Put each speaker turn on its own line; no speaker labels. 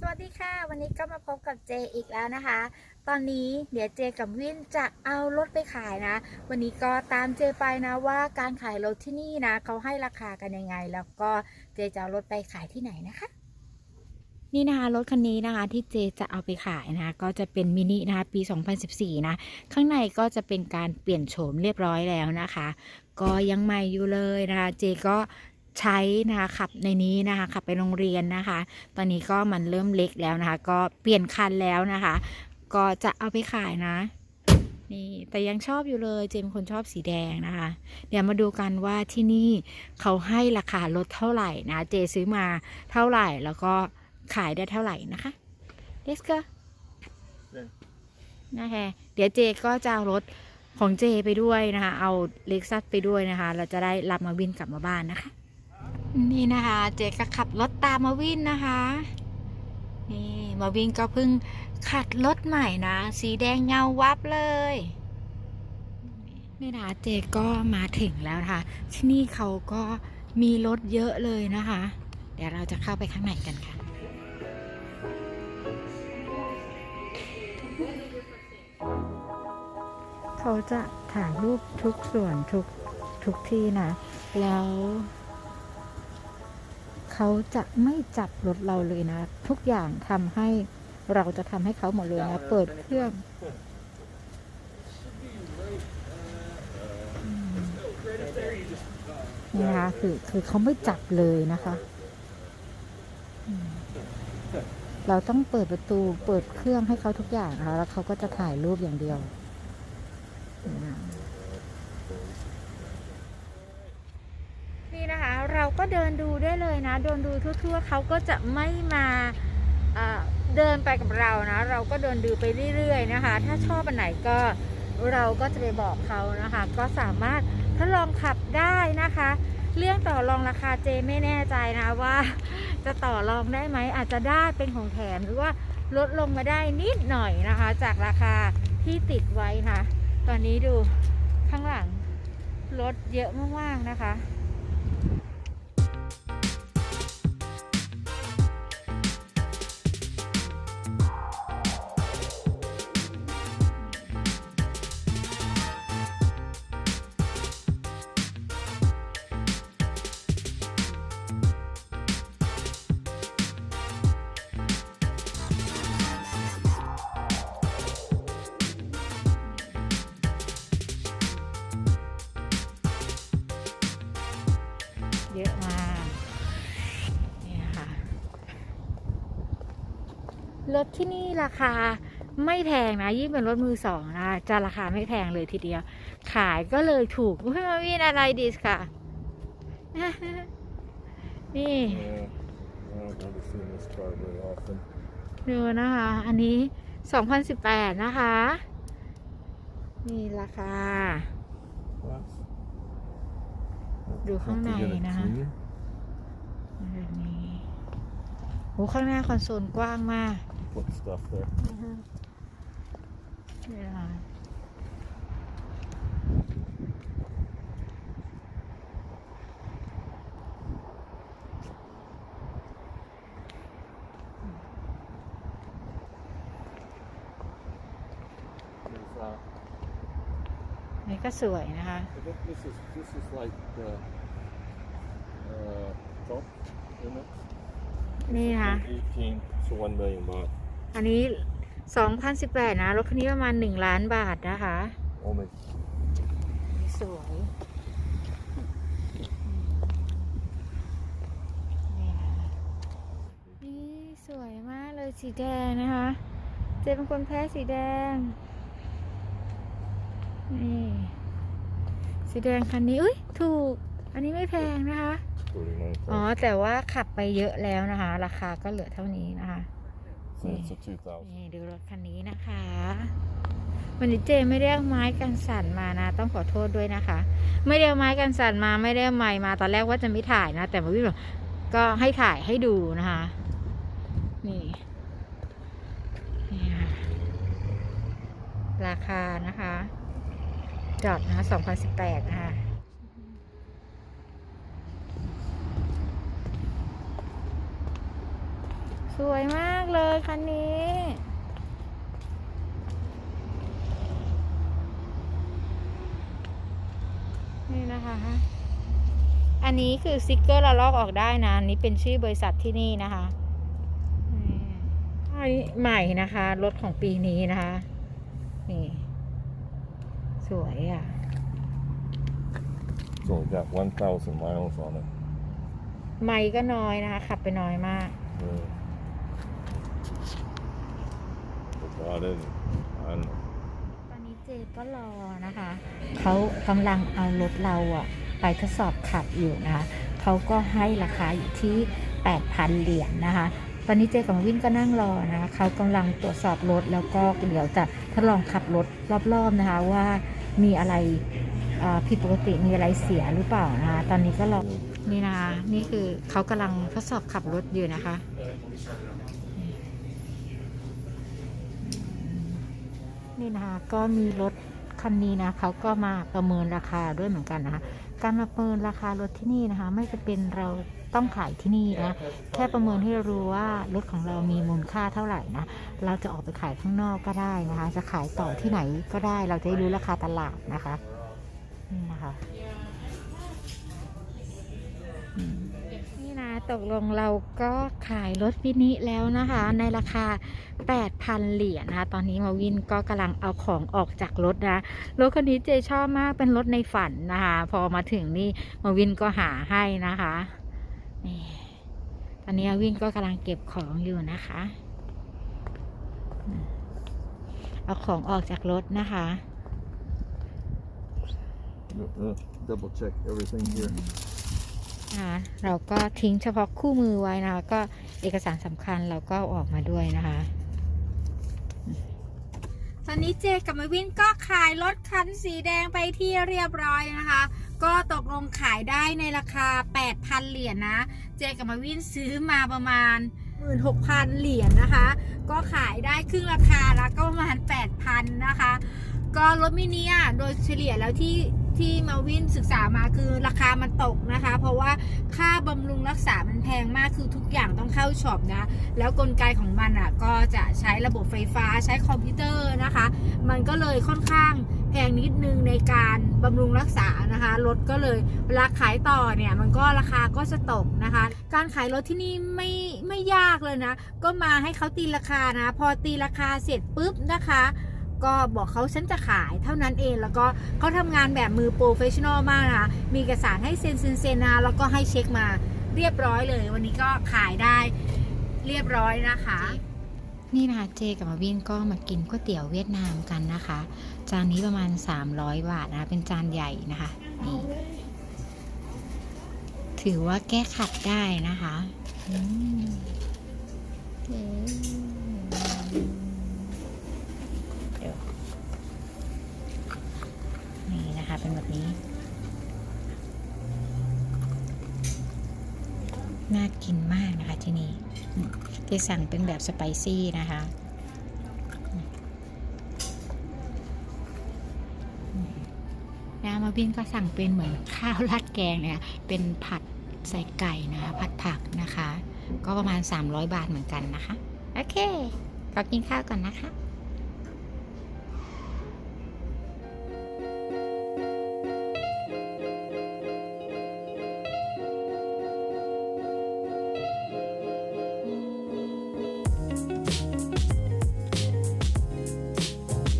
สวัสดีค่ะ วันนี้ก็มาพบกับเจอีกแล้วนะคะ ตอนนี้เดี๋ยวเจกับวินจะเอารถไปขายนะ วันนี้ก็ตามเจไปนะว่าการขายรถที่นี่นะเขาให้ราคากันยังไง แล้วก็เจจะเอารถไปขายที่ไหนนะคะ นี่นะคะรถคันนี้นะคะ ที่เจจะเอาไปขายนะคะก็จะเป็นมินินะคะปี 2014 นะ ข้างในก็จะเป็นการเปลี่ยนโฉมเรียบร้อยแล้วนะคะ ก็ยังใหม่อยู่เลยนะคะ เจก็ ใช้นะคะขับในนี้นะคะขับไปโรงเรียนนะคะ ตอนนี้ก็มันเริ่มเล็กแล้วนะคะ ก็เปลี่ยนคันแล้วนะคะ ก็จะเอาไปขายนะนี่แต่ยังชอบอยู่เลยเจมเป็นคนชอบสีแดงนะคะ เดี๋ยวมาดูกันว่าที่นี่เขาให้ราคาลดเท่าไหร่นะ เจซื้อมาเท่าไหร่แล้วก็ขายได้เท่าไหร่นะคะ let's go นะคะเดี๋ยวเจก็จะเอารถของเจไปด้วยนะคะ เอาเล็กซัสไปด้วยนะคะ เราจะได้รับมาวินกลับมาบ้านนะคะ นี่นะคะเจก็ขับรถตามมาวินนะคะ นี่มาวินก็เพิ่งขัดรถใหม่นะ สีแดงเงาวับเลยนี่นะเจก็มาถึงแล้วนะคะที่นี่เขาก็มีรถเยอะเลยนะคะ เดี๋ยวเราจะเข้าไปข้างในกันค่ะเขาจะถ่ายรูปทุกส่วนทุกทุกที่นะ แล้ว เขาจะไม่จับรถเราเลยนะ ทุกอย่างทำให้เราจะทำให้เขาหมดเลยนะ เปิดเครื่องอืมนี่นะคะคือคือเขาไม่จับเลยนะคะอืมเราต้องเปิดประตูเปิดเครื่องให้เขาทุกอย่างนะคะแล้วเขาก็จะถ่ายรูปอย่างเดียวนี่นะคะ เดินดูได้เลยนะเดินดูทั่วๆเขาก็จะไม่มาเอ่อเดินไปกับเรานะ เราก็เดินดูไปเรื่อยๆนะคะ ถ้าชอบอันไหนก็เราก็จะไปบอกเขานะคะ ก็สามารถทดลองขับได้นะคะ เรื่องต่อรองราคาเจไม่แน่ใจนะว่า จะต่อรองได้ไหมอาจจะได้เป็นของแถมหรือว่าลดลงมาได้นิดหน่อยนะคะ จากราคาที่ติดไว้นะตอนนี้ดูข้างหลังรถเยอะมากๆนะคะ เยอะมากนี่ค่ะรถที่นี่ราคาไม่แพงนะยิ่งเป็นรถมือสองนะจะราคาไม่แพงเลยทีเดียว ขายก็เลยถูกเฮ้ยมาวินอะไรดีสค่ะ นี่ ดูนะคะ อันนี้ 2018 นะคะ นี่ราคา
What?
ดูข้างใน
Can't you get a
นะคะ
key?
แบบนี้โหข้างหน้าคอนโซลกว้างมาก
Put stuff there.
นี่นะคะ
There's, uh,
นี่ก็สวยนะคะ
I think this is this is like the uh, top limits.
นี่นะคะ
18 to 1 million baht.
อันนี้ 2018 นะ รถคันนี้ประมาณ 1 ล้านบาทนะคะ
Only
นี่สวยนี่นะคะนี่สวยมากเลยสีแดงนะคะ เจเป็นคนแพ้สีแดง นี่ สีแดงคันนี้ อุ้ยถูก อันนี้ไม่แพงนะคะ
39
อ๋อ แต่ว่าขับไปเยอะแล้วนะคะ ราคาก็เหลือเท่านี้นะคะ
So it's a 2000.
นี่ดูรถคันนี้นะคะ วันนี้เจไม่ได้เอาไม้กันสั่นมานะ ต้องขอโทษด้วยนะคะ ไม่ได้เอาไม้กันสั่นมาไม่ได้เอาไม้มาตอนแรกว่าจะไม่ถ่ายนะ แต่มาวิ่งบอกก็ให้ถ่ายให้ดูนะคะ นี่นี่ค่ะราคานะคะ จอดนะคะ2018นะคะ สวยมากเลยคันนี้ นี่นะคะ อันนี้คือสติกเกอร์เราลอกออกได้นะ อันนี้เป็นชื่อบริษัทที่นี่นะคะนี่อันนี้ใหม่นะคะ รถของปีนี้นะคะ นี่ สวยอะ
So it got 1,000 miles on it.
ไม่ก็น้อยนะคะ ขับไปน้อยมาก
Yeah. About it. I don't know.
ตอนนี้เจก็รอนะคะ เขากำลังเอารถเราอะไปทดสอบขับอยู่นะคะเขาก็ให้ราคาอยู่ที่ 8,000 เหรียญนะคะ ตอนนี้เจกับวินก็นั่งรอนะคะเขากำลังตรวจสอบรถแล้วก็เดี๋ยวจะทดลองขับรถรอบๆนะคะว่ามีอะไรผิดปกติมีอะไรเสียหรือเปล่านะคะตอนนี้ก็รอนี่นะคะนี่คือเขากำลังทดสอบขับรถอยู่นะคะ นี่นะคะก็มีรถคันนี้นะเขาก็มาประเมินราคาด้วยเหมือนกันนะคะการประเมินราคารถที่นี่นะคะ ไม่จะเป็นเราต้องขายที่นี่นะแค่ประเมินให้รารู้ว่ารถของเรามีมูลค่าเท่าไหร่นะเราจะออกไปขายข้างนอกก็ได้นะคะ จะขายต่อที่ไหนก็ได้เราจะได้รู้ราคาตลาดนะคะนี่นะคะ ตกลงเราก็ขายรถวินิแล้วนะคะ ในราคา 8,000 เหรียญนะคะ ตอนนี้มาวินก็กำลังเอาของออกจากรถนะ รถคันนี้เจชอบมากเป็นรถในฝันนะคะ พอมาถึงนี่มาวินก็หาให้นะคะนี่ตอนนี้มาวินก็กำลังเก็บของอยู่นะคะ เอาของออกจากรถนะคะ
double check everything here.
นะคะเราก็ทิ้งเฉพาะคู่มือไว้นะก็เอกสารสำคัญเราก็ออกมาด้วยนะคะ ตอนนี้เจกับมาวินก็ขายรถคันสีแดงไปที่เรียบร้อยนะคะ ก็ตกลงขายได้ในราคา 8,000 เหรียญนะเจกับมาวินซื้อมาประมาณ 16,000 เหรียญนะคะ ก็ขายได้ครึ่งราคาแล้วก็ประมาณ 8,000 นะคะ ก็รถมินิอะโดยเฉลี่ยแล้วที่ ที่มาวินศึกษามาคือราคามันตกนะคะ เพราะว่าค่าบำรุงรักษามันแพงมากคือทุกอย่างต้องเข้าช็อปนะ แล้วกลไกของมันอะก็จะใช้ระบบไฟฟ้าใช้คอมพิวเตอร์นะคะ มันก็เลยค่อนข้างแพงนิดนึงในการบำรุงรักษานะคะรถก็เลยเวลาขายต่อเนี่ยมันก็ราคาก็จะตกนะคะ การขายรถที่นี่ไม่ไม่ยากเลยนะ ก็มาให้เขาตีราคานะ พอตีราคาเสร็จปุ๊บนะคะ ก็บอกเขาฉันจะขายเท่านั้นเอง แล้วก็เขาทำงานแบบมือโปรเฟชชั่นอลมากนะคะ มีเอกสารให้เซ็นเซ็นเซ็นนะคะแล้วก็ให้เช็คมาเรียบร้อยเลย วันนี้ก็ขายได้เรียบร้อยนะคะ นี่นะคะเจกับมาวินก็มากินก๋วยเตี๋ยวเวียดนามกันนะคะ จานนี้ประมาณ 300 บาทนะคะ เป็นจานใหญ่นะคะนี่ถือว่าแก้ขัดได้นะคะ อืมเอ๊ะเดี๋ยวนี่นะคะ เป็นแบบนี้ น่ากินมากนะคะที่ ที่สั่งเป็นแบบสไปซี่นะคะนะมาบินก็สั่งเป็นเหมือนข้าวราดแกงเนี่ยเป็นผัดใส่ไก่นะคะผัดผักนะคะ ก็ประมาณ 300 บาทเหมือนกันนะคะ โอเคก็กินข้าวก่อนนะคะ